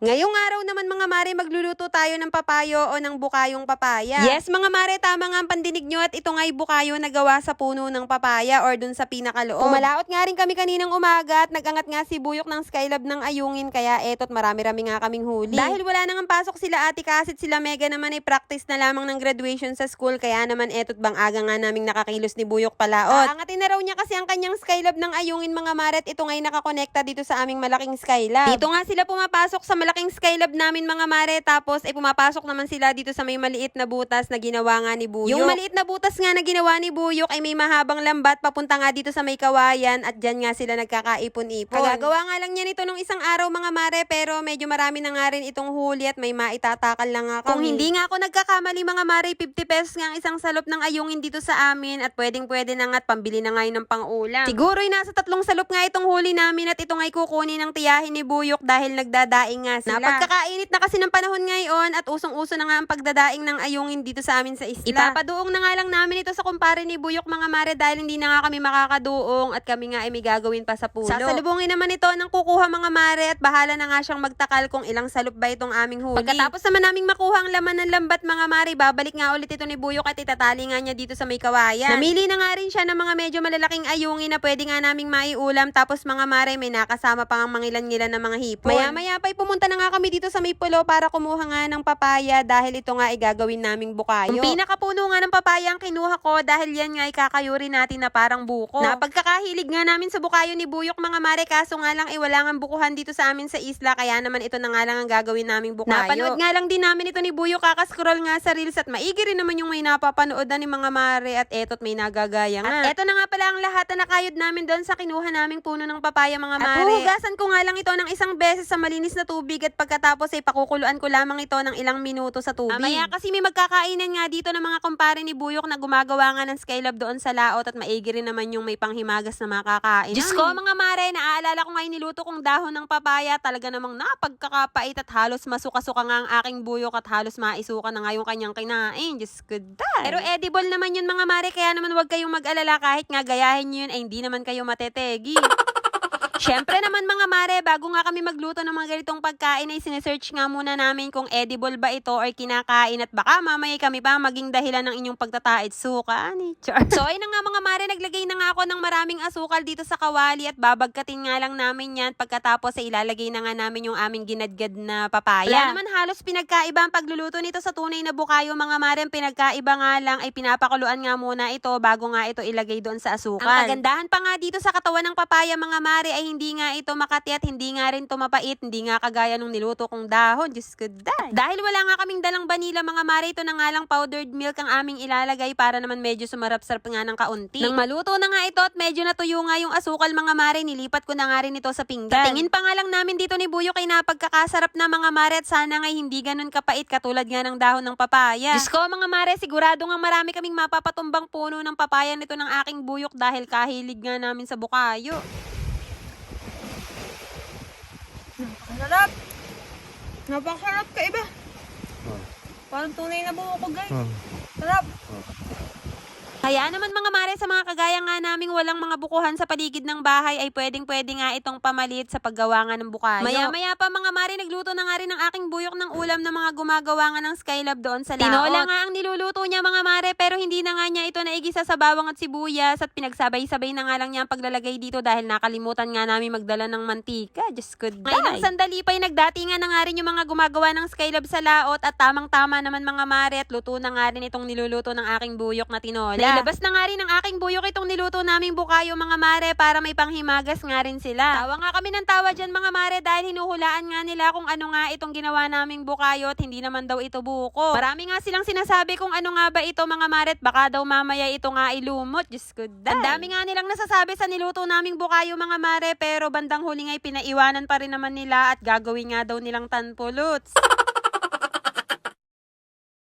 Ngayong araw naman mga mare, magluluto tayo ng papayo o ng bukayong papaya. Yes mga mare, tama nga ang pandinig nyo at ito nga'y bukayo na gawa sa puno ng papaya or dun sa pinakaloob. Pumalaot nga rin kami kaninang umaga at nagangat nga si Buyok ng Skylab ng ayungin kaya etot marami-rami nga kaming huli. Dahil wala nang pasok sila ate Kasit sila Mega naman ay practice na lamang ng graduation sa school kaya naman etot bang aga nga naming nakakilos ni Buyok palaot. Aangatin na raw niya kasi ang kanyang Skylab ng ayungin mga mare at ito nga'y nakakonekta dito sa aming malaking Skylab. Dito nga sila pumapasok sa malaking Skylab namin mga mare tapos ay pumapasok naman sila dito sa may maliit na butas na ginawa nga ni Buyok. Yung maliit na butas nga na ginawa ni Buyok ay may mahabang lambat papunta nga dito sa may kawayan at dyan nga sila nagkakaipon-ipon. Kagagawa nga lang niya nito nung isang araw mga mare pero medyo marami na nga rin itong huli at may maitatakal lang nga kami. Kung hindi nga ako nagkakamali mga mare 50 pesos nga ang isang salop ng ayungin dito sa amin at pwedeng pwede na nga at pambili na ngayon ng pang-ulam. Siguro'y nasa tatlong salop nga itong huli namin at ito nga'y kukunin ng tiyahin ni Buyok dahil nagdadaing nga sila. Napagkakainit na kasi ng panahon ngayon at usong-uso na nga ang pagdadaing ng ayungin dito sa amin sa isla. Ipapaduong na nga lang namin ito sa kumpare ni Buyok mga mare dahil hindi na nga kami makakaduong at kami nga ay may gagawin pa sa pulo. Sasalubungin naman ito ng kukuha mga mare at bahala na nga siyang magtakal kung ilang salop ba itong aming huli. Pagkatapos naman naming makuha ang laman ng lambat mga mare, babalik nga ulit ito ni Buyok at itatali nga niya dito sa may kawayan. Namili na nga rin siya ng mga medyo malalaking ayungin na pwede nga naming maiulam tapos mga mare may nakasama pang mangilan-ngilan na mga hipon. Maya-maya pa'y pumunta na nga kami dito sa may pulo para kumuha nga ng papaya dahil ito nga ay gagawin naming bukayo. Ang pinakapuno nga ng papaya ang kinuha ko dahil yan nga ay kakayuri natin na parang buko. Napagkakahilig nga namin sa bukayo ni Buyok mga mare kaso nga lang ay wala nga bukuhan dito sa amin sa isla kaya naman ito na nga lang ang gagawin naming bukayo. Napanood nga lang din namin ito ni Buyok kakascroll nga sa reels at maigi rin naman yung may napapanood na ni mga mare at etot may nagagaya nga. At eto na nga pala ang lahat na nakayod namin doon sa kinuha naming puno ng papaya mga mare. At ko nga lang ito ng isang beses sa malinis na tubig at pagkatapos ay pakukuluan ko lamang ito ng ilang minuto sa tubig. Amaya kasi may magkakainan nga dito ng mga kumpare ni Buyok na gumagawa nga ng Skylab doon sa laot at maigi rin naman yung may panghimagas na makakain. Diyos ko mga mare, naaalala ko ngayon niluto kong dahon ng papaya talaga namang napagkakapait at halos masuka-suka nga ang aking Buyok at halos maisuka na nga yung kanyang kinain. Diyos ko dahil. Pero edible naman yun mga mare kaya naman huwag kayong mag-alala kahit nga gayahin nyo yun ay hindi naman kayo matetegi. Siyempre naman mga mare, bago nga kami magluto ng mga ganitong pagkain ay sinesearch nga muna namin kung edible ba ito or kinakain at baka mamaya kami pa maging dahilan ng inyong pagtatait suka ni Char. So ayun nga mga mare, naglagay na nga ako ng maraming asukal dito sa kawali at babagkatin nga lang namin yan pagkatapos ay ilalagay na nga namin yung aming ginadgad na papaya. Wala naman halos pinagkaiba ang pagluluto nito sa tunay na bukayo mga mare, ang pinagkaiba nga lang ay pinapakuluan nga muna ito bago nga ito ilagay doon sa asukal. Ang kagandahan pa nga dito sa katawan ng papaya mga mare ay hindi nga ito makati at hindi nga rin tumapait, hindi nga kagaya nung niluto kong dahon. Diyos ko, dahil. Dahil wala nga kaming dalang vanilla mga mare, ito na nga lang powdered milk ang aming ilalagay para naman medyo sumarap-sarap nga ng kaunti. Nang maluto na nga ito at medyo natuyo nga yung asukal mga mare, nilipat ko na nga rin ito sa pinggan. Tingin pa nga lang namin dito ni Buyo kay napagkakasarap na mga mare at sana nga hindi ganun kapait katulad nga ng dahon ng papaya. Diyos ko mga mare, sigurado nga marami kaming mapapatumbang puno ng papaya nito ng aking buyok dahil kahilig nga namin sa bukayo. Sarap! Napakasarap ka iba. Oh. Parang tunay na buko ko, guys. Oh. Sarap! Kaya naman mga mare, sa mga kagaya nga naming walang mga bukuhan sa paligid ng bahay ay pwedeng pwede nga itong pamalit sa paggawa nga ng bukayo. Maya-maya pa mga mare, nagluto na nga rin ang aking buyok ng ulam ng mga gumagawa nga ng Skylab doon sa laot. Tinola nga ang niluluto niya mga mare, pero hindi na nga niya ito naigisa sa bawang at sibuyas at pinagsabay-sabay na nga lang niya ang paglalagay dito dahil nakalimutan nga namin magdala ng mantika. Diyos ko, day. Ilang sandali pa nagdatingan na nga rin yung mga gumagawa ng Skylab sa laot at tamang-tama naman mga mare at luto na nga rin itong niluluto ng aking buyok na tinola. Nailabas na nga rin ang aking buyok itong niluto naming bukayo mga mare para may panghimagas nga rin sila. Tawa nga kami ng tawa dyan mga mare dahil hinuhulaan nga nila kung ano nga itong ginawa naming bukayo at hindi naman daw ito buko. Marami nga silang sinasabi kung ano nga ba ito mga mare at baka daw mamaya ito nga ilumot. Diyos ko. Ang dami nga nilang nasasabi sa niluto naming bukayo mga mare pero bandang huli nga ay pinaiwanan pa rin naman nila at gagawin nga daw nilang tanpuluts.